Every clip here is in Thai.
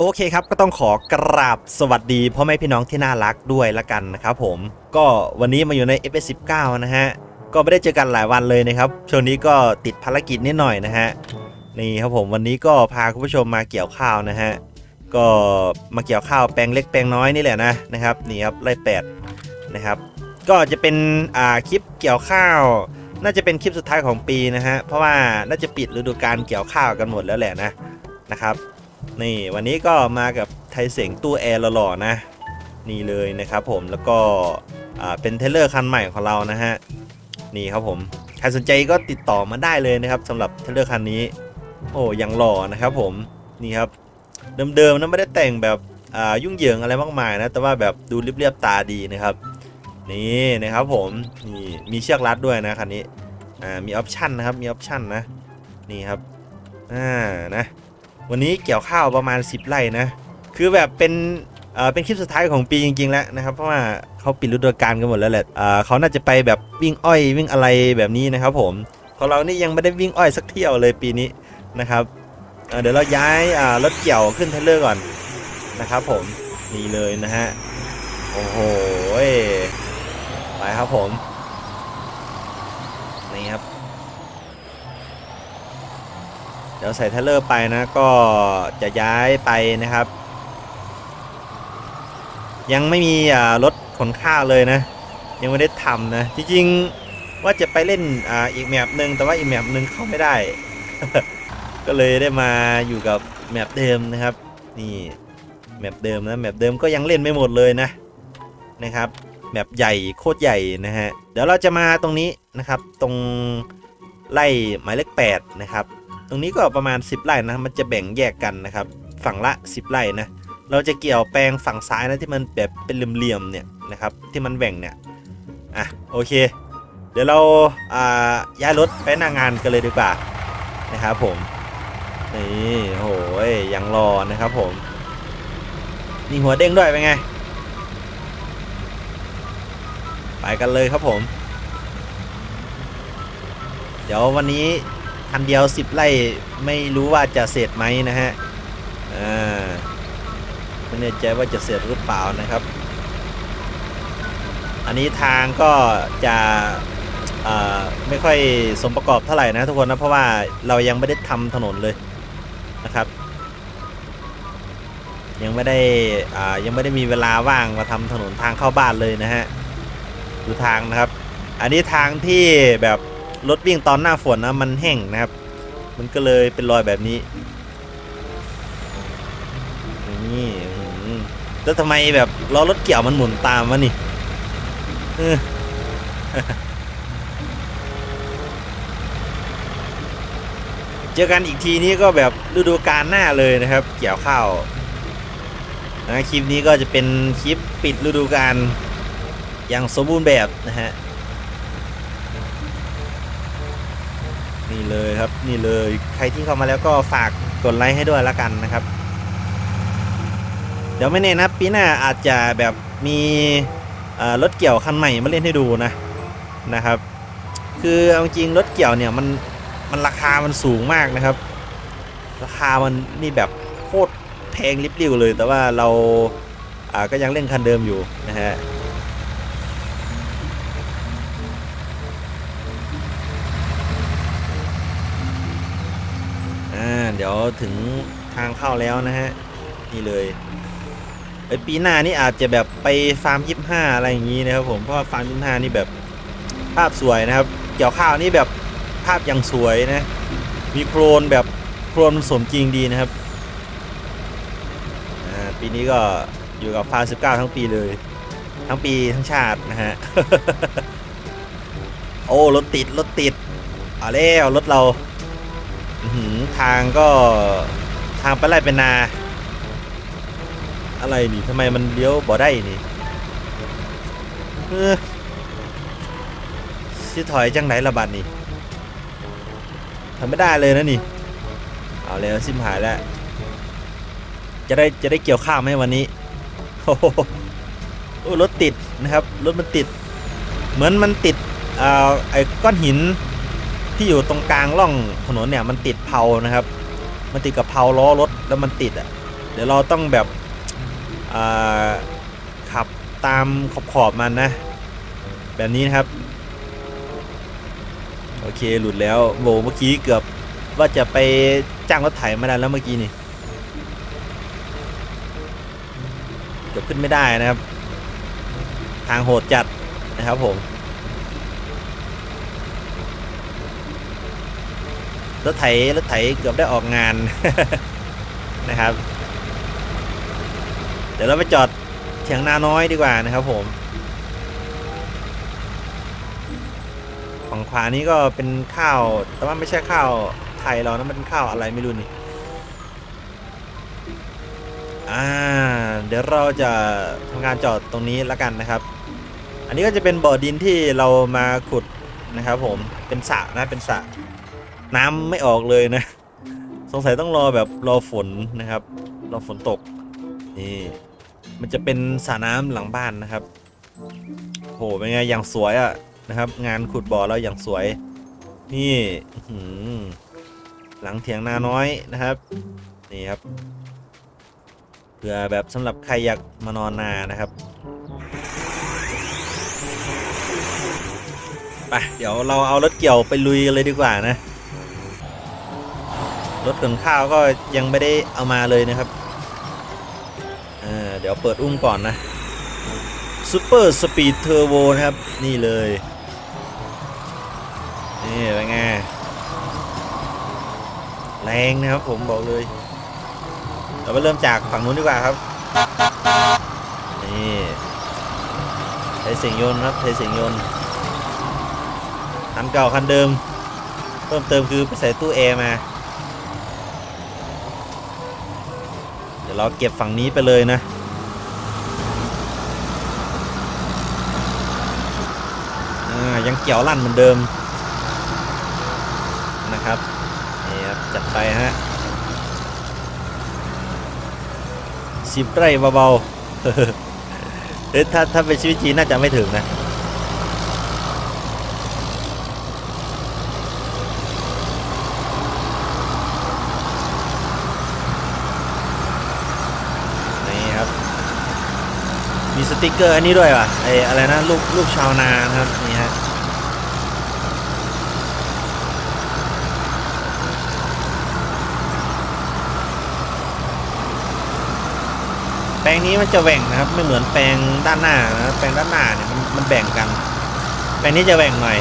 โอเคครับก็ต้องขอกราบสวัสดีพ่อแม่พี่น้องที่น่ารักด้วยละกันนะครับผมก็วันนี้มาอยู่ใน f 1 9 นะฮะก็ไม่ได้เจอกันหลายวันเลยนะครับช่วงนี้ก็ติดภารกิจนิดหน่อยนะฮะนี่ครับผมวันนี้ก็พาคุณผู้ชมมาเกี่ยวข้าวนะฮะก็มาเกี่ยวข้าวแปลงเล็กแปลงน้อยนี่แหละนะนะครับนี่ครับไร่แปดนะครับก็จะเป็นอ่าคลิปเกี่ยวข้าว น่าจะเป็นคลิปสุดท้ายของปีนะฮะเพราะว่าน่าจะปิดฤดูกาลเกี่ยวข้าวกันหมดแล้วแหละนะนะครับ นี่วันนี้ก็มากับไทยเสียงตู้แอร์หล่อๆนะ นี่เลยนะครับผมแล้วก็เป็นเทเลอร์คันใหม่ของเรานะฮะนี่ครับผมใครสนใจก็ติดต่อมาได้เลยนะครับสำหรับเทเลอร์คันนี้ โอ้ยังหล่อนะครับผมนี่ครับเดิมๆนะไม่ได้แต่งแบบยุ่งเหยิงอะไรมากมายนะแต่ว่าแบบดูเรียบๆตาดีนะครับนี่นะครับผมนี่มีเชือกรัดด้วยนะคันนี้อ่ามีออปชันนะครับมีออปชันนะนี่ครับอ่านะ วันนี้เกี่ยวข้าวประมาณ 10 ไร่นะ คือแบบเป็นเป็นคลิปสุดท้ายของปีจริงๆแล้วนะครับ เพราะว่าเขาปิดฤดูกาลกันหมดแล้วแหละเขาน่าจะไปแบบวิ่งอ้อยวิ่งอะไรแบบนี้นะครับผมของเรานี่ยังไม่ได้วิ่งอ้อยสักเที่ยวเลยปีนี้นะครับเดี๋ยวเราย้ายรถเกี่ยวขึ้นเทรลเลอร์ก่อนนะครับผมนี่เลยนะฮะโอ้โหไปครับผมนี่ครับ เดี๋ยวใส่เทลเลอร์ไปนะก็จะย้ายไปนะครับ ยังไม่มีรถขนข้าวเลยนะ ยังไม่ได้ทำนะ จริงๆว่าจะไปเล่นออีกแมปหนึ่งแต่ว่าอีกแมปหนึ่งเข้าไม่ได้ ก็เลยได้มาอยู่กับแมปเดิมนะครับ นี่แมปเดิมนะแมปเดิมก็ยังเล่นไม่หมดเลยนะนะครับแมปใหญ่โคตรใหญ่นะฮะเดี๋ยวเราจะมาตรงนี้นะครับ ตรงไล่หมายเลข8นะครับ ตรงนี้ก็ประมาณ 10 ไร่นะ มันจะแบ่งแยกกันนะครับ ฝั่งละ 10 ไร่นะ เราจะเกี่ยวแปลงฝั่งซ้ายนะที่มันแบบเป็นเหลี่ยมๆเนี่ยนะครับ ที่มันแบ่งเนี่ย อะโอเค เดี๋ยวเราอ่าย้ายรถไปหน้างานกันเลยดีกว่านะครับผม นี่โหยยังรอนะครับผม นี่หัวเด้งด้วยเป็นไง ไปกันเลยครับผม เดี๋ยววันนี้ คันเดียว 10 ไร่ไม่รู้ว่าจะเสร็จไหมนะฮะอ่าไม่แน่ใจว่าจะเสร็จหรือเปล่านะครับ อันนี้ทางก็จะไม่ค่อยสมประกอบเท่าไหร่นะทุกคนนะ เพราะว่าเรายังไม่ได้ทำถนนเลยนะครับ ยังไม่ได้ยังไม่ได้มีเวลาว่างมาทำถนนทางเข้าบ้านเลยนะฮะดูทางนะครับ อันนี้ทางที่แบบ รถวิ่งตอนหน้าฝนนะมันแห้งนะครับ มันก็เลยเป็นรอยแบบนี้ นี่แล้วทำไมแบบล้อรถเกี่ยวมันหมุนตามวะนี่เออเจอกันอีกทีนี้ก็แบบฤดูกาลหน้าเลยนะครับ เกี่ยวข้าวนะคลิปนี้ก็จะเป็นคลิปปิดฤดูกาลอย่างสมบูรณ์แบบนะฮะ เลยครับนี่เลยใครที่เข้ามาแล้วก็ฝากกดไลค์ให้ด้วยละกันนะครับ เดี๋ยวไม่แน่นะปีหน้าอาจจะแบบมีรถเกี่ยวคันใหม่มาเล่นให้ดูนะนะครับ คือเอาจริงรถเกี่ยวเนี่ยมันมันราคามันสูงมากนะครับ ราคามันนี่แบบโคตรแพงริบลิ่วเลย แต่ว่าเราก็ยังเล่นคันเดิมอยู่นะฮะ อ่า เดี๋ยวถึงทางเข้าแล้วนะฮะ นี่เลยไอปีหน้านี่อาจจะแบบไปฟาร์มยิบห้าอะไรอย่างนี้นะครับผมเพราะว่าฟาร์มยิบห้านี่แบบภาพสวยนะครับ เกี่ยวข้าวนี่แบบภาพยังสวยนะ มีโครนแบบโครนสมจริงดีนะครับปีนี้ก็อยู่กับฟาร์ม19ทั้งปีเลย ทั้งปีทั้งชาตินะฮะโอ้รถติดรถติดเอาแล้วรถเรา ทางก็ทางไปไล่เป็นนา อะไรนี่ทำไมมันเลี้ยวบ่ได้นี่เออสิถอยจังไหนละบัดนี่ทำไม่ได้เลยนะนี่ เอาแล้วซิมหายแล้ว จะได้จะได้เกี่ยวข้าวไหมวันนี้โอ้โหรถติดนะครับ รถมันติด เหมือนมันติดอ่อไอ้ก้อนหิน ที่อยู่ตรงกลางร่องถนนเนี่ยมันติดเพลานะครับ มันติดกับเพลาล้อรถแล้วมันติดอะเดี๋ยวเราต้องแบบขับตามขอบขอบๆมันนะ แบบนี้นะครับ โอเคหลุดแล้วโบเมื่อกี้เกือบว่าจะไปจ้างรถไถมาได้แล้วเมื่อกี้นี่เกือบขึ้นไม่ได้นะครับ ทางโหดจัดนะครับผม รถไถรถไถเกือบได้ออกงานนะครับ เดี๋ยวเราไปจอดเถียงนาน้อยดีกว่านะครับผมฝั่งขวานี้ก็เป็นข้าว แต่ว่าไม่ใช่ข้าวไทยเรานะมันเป็นข้าวอะไรไม่รู้นี่อ่าเดี๋ยวเราจะทำการจอดตรงนี้แล้วกันนะครับ อันนี้ก็จะเป็นบ่อดินที่เรามาขุดนะครับผมเป็นสระนะเป็นสระ น้ำไม่ออกเลยนะ สงสัยต้องรอแบบรอฝนนะครับ รอฝนตก นี่ มันจะเป็นสระน้ำหลังบ้านนะครับโหเป็นไงอย่างสวยอะนะครับ งานขุดบ่อเราอย่างสวย นี่หลังเถียงนาน้อยนะครับ นี่ครับเพื่อแบบสำหรับใครอยากมานอนนานะครับไปเดี๋ยวเราเอารถเกี่ยวไปลุยกันเลยดีกว่านะ รถขนข้าวก็ยังไม่ได้เอามาเลยนะครับเเดี๋ยวเปิดอุ้มก่อนนะซูเปอร์สปีดเทอร์โบนะครับ นี่เลย นี่เป็นไง แรงนะครับผมบอกเลย เราไปเริ่มจากฝั่งนู้นดีกว่าครับ นี่ใช้เสียงยนต์ครับใช้เสียงยนต์คันเก่าคันเดิม เพิ่มเติมคือไปใส่ตู้แอร์มา เราเก็บฝั่งนี้ไปเลยนะ ยังเกี่ยวลั่นเหมือนเดิมนะครับนี่ครับ จัดไปฮะสิบไร่เบาๆเอ้ยถ้าถ้าเป็นชีวิตจริงน่าจะไม่ถึงนะ นี่ครับ มีส ติกเกอร์อันนี้ด้วยว่ะไออะไรนะลูกลูกชาวนานครับนี่ฮะแปลงนี้มันจะแหว่งนะครับไม่เหมือนแปลงด้านหน้านะแปลงด้านหน้าเนี่ยมันมันแบ่งกัน แปลงนี้จะแหว่งหน่อย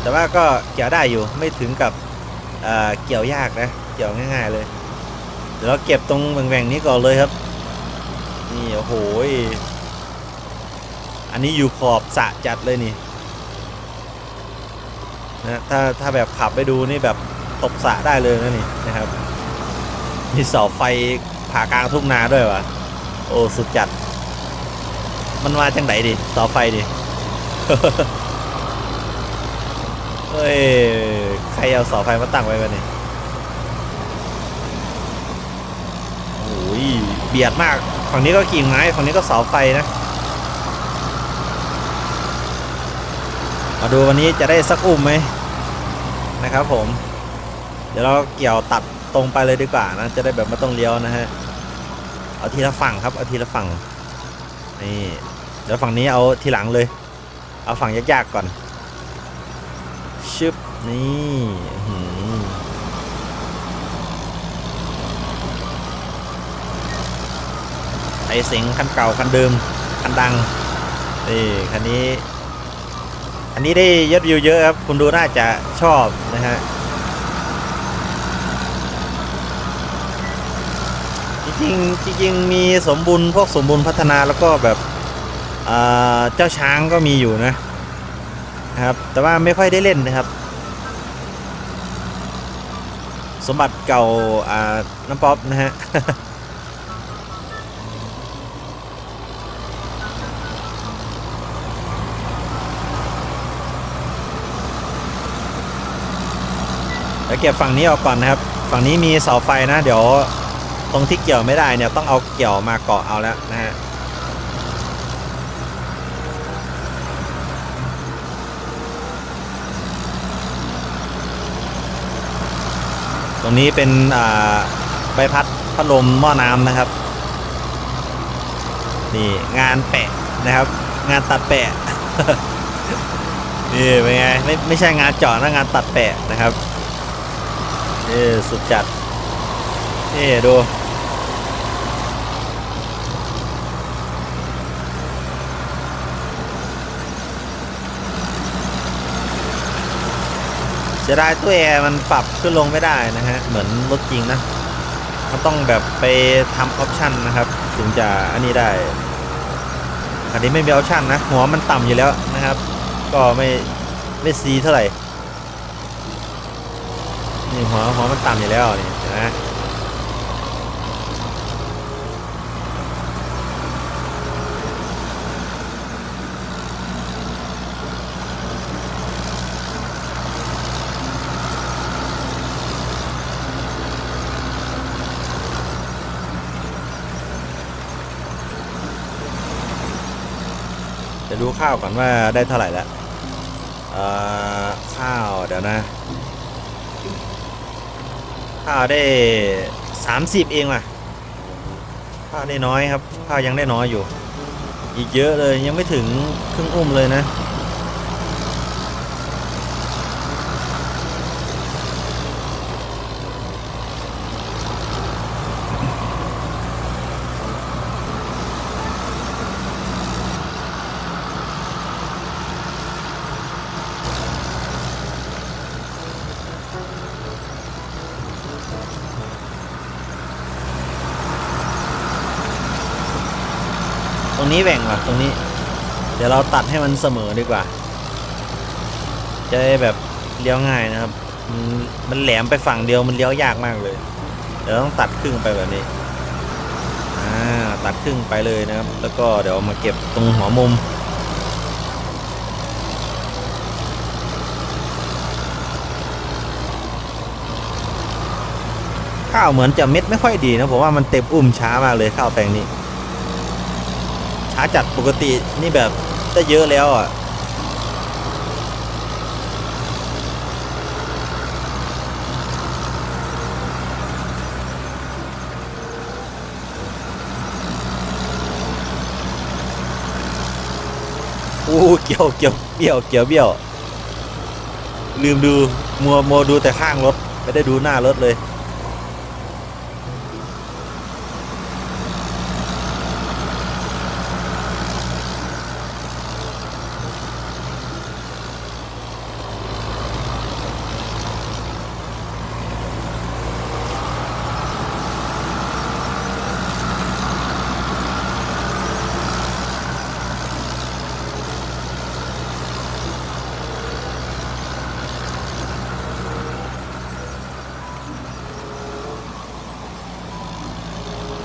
แต่ว่าก็เกี่ยวได้อยู่ไม่ถึงกับเออเกี่ยวยากนะ เกี่ยวง่าย ๆเลยเดี๋ยวเราเก็บตรงแหว่งๆนี้ก่อนเลยครับ นี่โอ้โหอันนี้อยู่ขอบสะจัดเลยนี่นะถ้าถ้าแบบขับไปดูนี่แบบตกสะได้เลยนะนี่นะครับมีเสาไฟผ่ากลางทุ่งนาด้วยวะโอ้สุดจัด มันมาจังไหนดิเสาไฟดิเฮ้ยใครเอาเสาไฟมาตั้งไว้วะนี่โอ้ย เบียดมาก ฝั่งนี้ก็กิ่งไม้ ฝั่งนี้ก็เสาไฟนะ มาดูวันนี้จะได้สักอุ้มไหมนะครับผม เดี๋ยวเราเกี่ยวตัดตรงไปเลยดีกว่านะ จะได้แบบไม่ต้องเลี้ยวนะฮะ เอาทีละฝั่งครับ เอาทีละฝั่ง นี่ เดี๋ยวฝั่งนี้เอาทีหลังเลย เอาฝั่งยากๆก่อน ชึบ นี่ ไอเสียงคันเก่าคันเดิมคันดังนี่คันนี้อันนี้ได้ยอดวิวเยอะครับ คุณดูน่าจะชอบนะฮะจริงจริงมีสมบูรณ์พวกสมบูรณ์พัฒนาแล้วก็แบบเจ้าช้างก็มีอยู่นะครับ แต่ว่าไม่ค่อยได้เล่นนะครับ สมบัติเก่าน้ำป๊อปนะฮะ ดี๋ยวเก็บฝั่งนี้ออกก่อนนะครับ ฝั่งนี้มีเสาไฟนะ เดี๋ยวตรงที่เกี่ยวไม่ได้เนี่ยต้องเอาเกี่ยวมาเกาะเอาแล้วนะฮะตรงนี้เป็นใบพัดพัดลมหม้อน้ำนะครับ นี่งานแปะนะครับ งานตัดแปะนี่เป็นไงไม่ไม่ใช่งานเจาะนะงานตัดแปะนะครับ เออสุดจัดนี่ดูเสียดายตัวแอร์มันปรับขึ้นลงไม่ได้นะฮะ เหมือนรถจริงนะ มันต้องแบบไปทำออปชันนะครับ ถึงจะอันนี้ได้ อันนี้ไม่มีออปชันนะ หัวมันต่ำอยู่แล้วนะครับ ก็ไม่ไม่ซีเท่าไหร่ นี่หัวหัวมันต่ำอยู่แล้วนี่นะจะดูข้าวก่อนว่าได้เท่าไหร่แล้วเอ่อข้าวเดี๋ยวนะ ข้าวได้ 30 เองว่ะข้าวได้น้อยครับข้าวยังได้น้อยอยู่ อีกเยอะเลยยังไม่ถึงครึ่งอุ้มเลยนะ รงนี้แหว่งว่ะตรงนี้ เดี๋ยวเราตัดให้มันเสมอดีกว่า จะได้แบบเลี้ยวง่ายนะครับมันมันแหลมไปฝั่งเดียวมันเลี้ยวยากมากเลย เดี๋ยวต้องตัดครึ่งไปแบบนี้อ่าตัดครึ่งไปเลยนะครับ แล้วก็เดี๋ยวมาเก็บตรงหัวมุมข้าวเหมือนจะเม็ดไม่ค่อยดีนะผมว่ามันเต็มอุ้มช้ามากเลยข้าวแปลงนี้ ช้าจัดปกตินี่แบบได้เยอะแล้วอะโอ้เกี่ยวเกี่ยวเบี้ยวเกี่ยวเบี้ยว ลืมดูมัวมัวดูแต่ข้างรถ ไม่ได้ดูหน้ารถเลย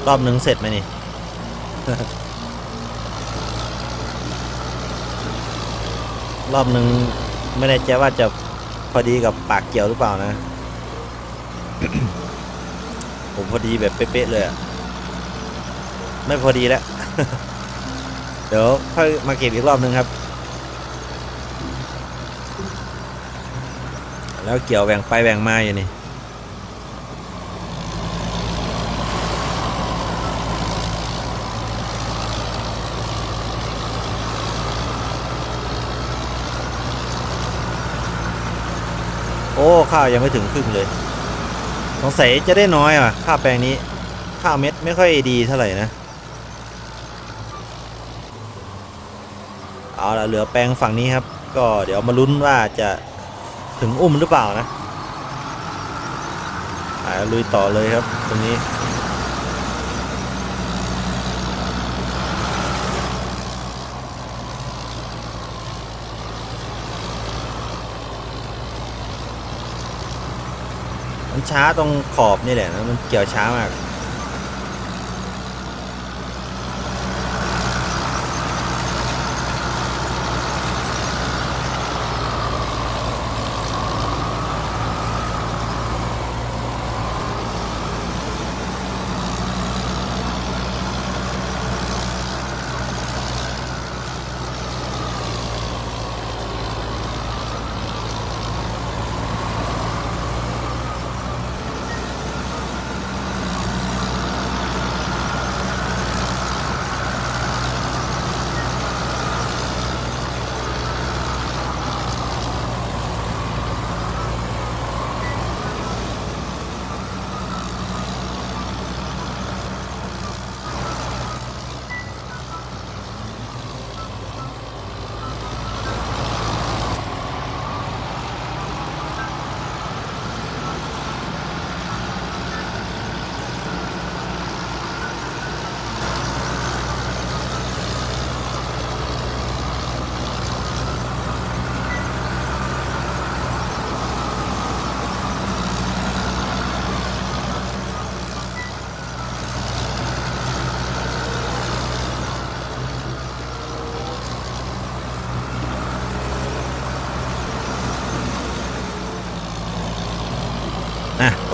รอบหนึ่งเสร็จไหมนี่ รอบหนึ่งไม่แน่ใจว่าจะพอดีกับปากเกี่ยวหรือเปล่านะ ผมพอดีแบบเป๊ะๆเลยอะไม่พอดีแล้ว เดี๋ยวค่อยมาเก็บอีกรอบหนึ่งครับ แล้วเกี่ยวแบ่งไปแบ่งมาอยู่นี่ โอ้ข้าวยังไม่ถึงครึ่งเลย สงสัยจะได้น้อยอะ ข้าวแปลงนี้ ข้าวเม็ดไม่ค่อยดีเท่าไหร่นะ เอาละเหลือแปลงฝั่งนี้ครับ ก็เดี๋ยวมาลุ้นว่าจะถึงอุ้มหรือเปล่านะลุยต่อเลยครับ ตรงนี้ มันช้าตรงขอบนี่แหละนะมันเกี่ยวช้ามาก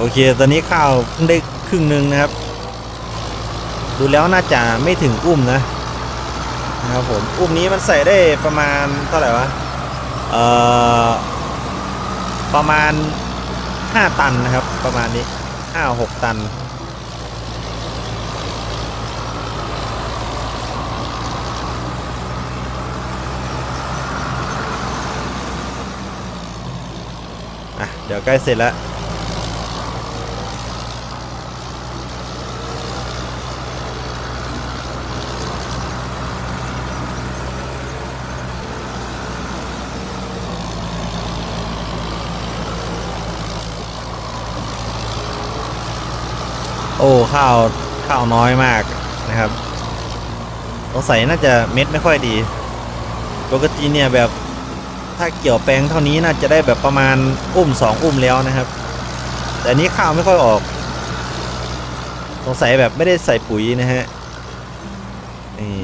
อเค ตอนนี้ข้าวเพิ่งได้ครึ่งหนึ่งนะครับ ดูแล้วน่าจะไม่ถึงอุ้มนะนะครับผมอุ้มนี้มันใส่ได้ประมาณเท่าไหร่วะเอ่อประมาณ 5 ตันนะครับ ประมาณนี้5 6ตันอะเดี๋ยวใกล้เสร็จแล้ว ข้าวข้าวน้อยมากนะครับสงสัยน่าจะเม็ดไม่ค่อยดี ปกติเนี่ยแบบถ้าเกี่ยวแปลงเท่านี้น่าจะได้แบบประมาณอุ้มสองอุ้มแล้วนะครับ แต่นนี้ข้าวไม่ค่อยออก สงสัยแบบไม่ได้ใส่ปุ๋ยนะฮะนี่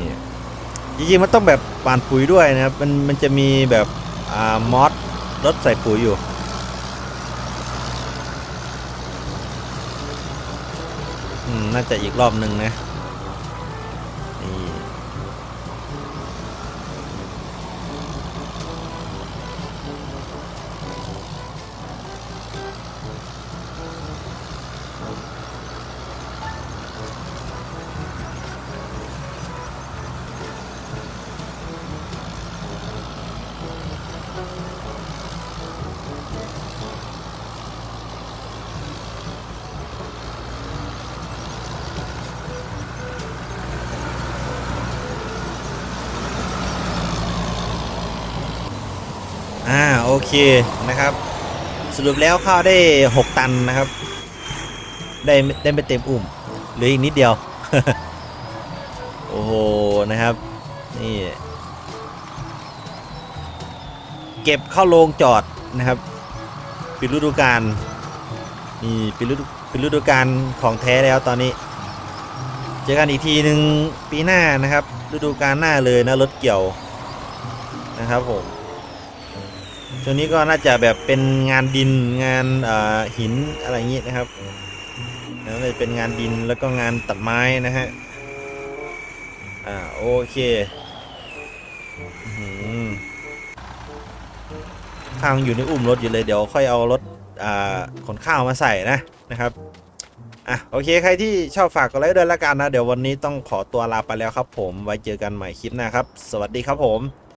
จริงๆมันต้องแบบปานปุ๋ยด้วยนะครับ มันมันจะมีแบบอ่ามอสรถใส่ปุ๋ยอยู่ อืม น่าจะอีกรอบหนึ่งนะ เคนะครับ สรุปแล้วข้าวได้ 6 ตันนะครับ ได้ได้ไม่เต็มอุ่มเหลืออีกนิดเดียว โอ้โหนะครับ นี่ เก็บเข้าโรงจอดนะครับปิดฤดูกาลนี่ปิดฤดูปิดฤดูกาลของแท้แล้วตอนนี้ เจอกันอีกทีหนึ่งปีหน้านะครับ ฤดูกาลหน้าเลยนะรถเกี่ยวนะครับผม ช่วงนี้ก็น่าจะแบบเป็นงานดินงานหินอะไรอย่างงี้นะครับแล้วเลยเป็นงานดินแล้วก็งานตัดไม้นะฮะ อ่าโอเคอื้อหือข้าวยังอยู่ในอุ้มรถอยู่เลยเดี๋ยวค่อยเอารถอ่าขนข้าวมาใส่นะนะครับอะโอเคใครที่ชอบฝากกดไลค์ด้วยละกันนะ เดี๋ยววันนี้ต้องขอตัวลาไปแล้วครับผมไว้เจอกันใหม่คลิปหน้าครับ สวัสดีครับผม